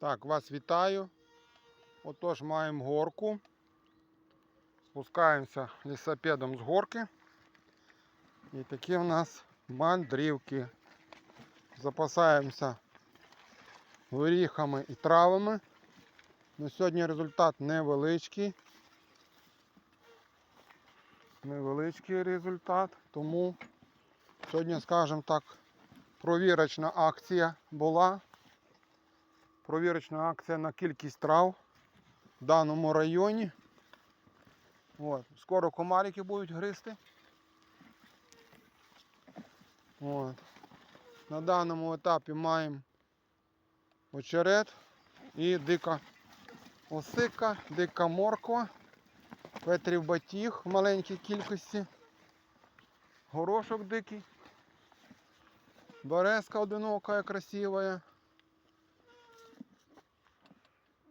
Так, вас вітаю. Отож маємо горку. Спускаємося лісопедом з горки. І такі в нас мандрівки. Запасаємося горіхами і травами. На сьогодні результат невеличкий. Невеличкий результат, тому сьогодні, скажімо так, провірочна акція була. Провірочна акція на кількість трав в даному районі. От. Скоро комарики будуть гризти. От. На даному етапі маємо очерет і дика осика, дика морква, Петрів батіг в маленькій кількості, горошок дикий, березка одинокая, красивая.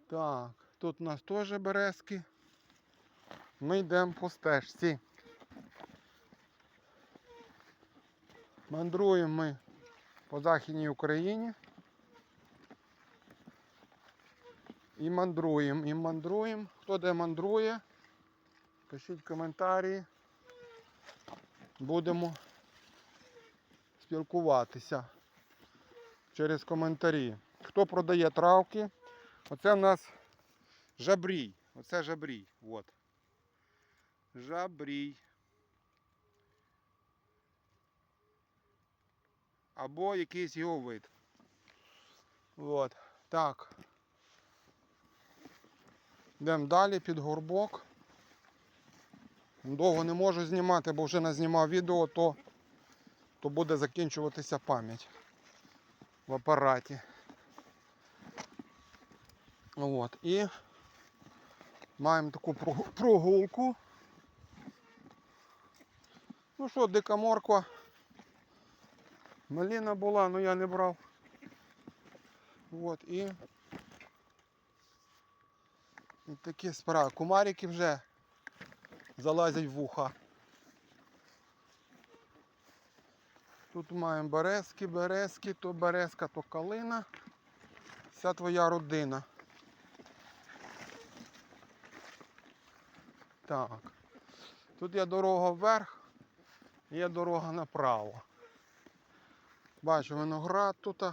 Так, тут у нас теж березки. Ми йдемо по стежці. Мандруємо ми по Західній Україні. І мандруємо, і мандруємо. Хто де мандрує, пишіть коментарі. Будемо спілкуватися через коментарі. Хто продає травки? Оце в нас жабрій. Оце жабрій. От. Жабрій. Або якийсь його вид. От. Так. Йдемо далі під горбок. Довго не можу знімати, бо вже назнімав відео, то, то буде закінчуватися пам'ять в апараті. От. І маємо таку прогулку. Ну що, дика морква. Маліна була, але я не брав. От і. І такі справи. Кумарики вже залазять в вуха. Тут маємо березки, березки, то березка, то калина. Вся твоя родина. Так. Тут є дорога вверх, є дорога направо. Бачу виноград тут.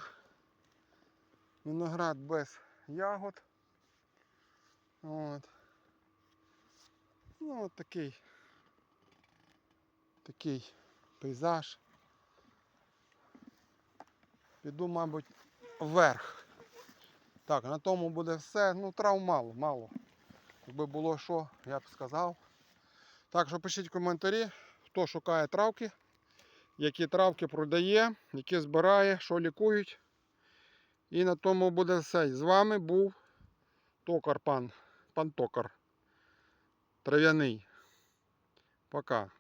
Виноград без ягод. От. Ну от такий. Такий пейзаж. Піду, мабуть, вверх. Так, на тому буде все. Ну, трав мало, мало. Якби було що, я б сказав. Так що пишіть коментарі, хто шукає травки, які травки продає, які збирає, що лікують. І на тому буде все. З вами був Токар пан. Пан Токар. Трав'яний. Пока.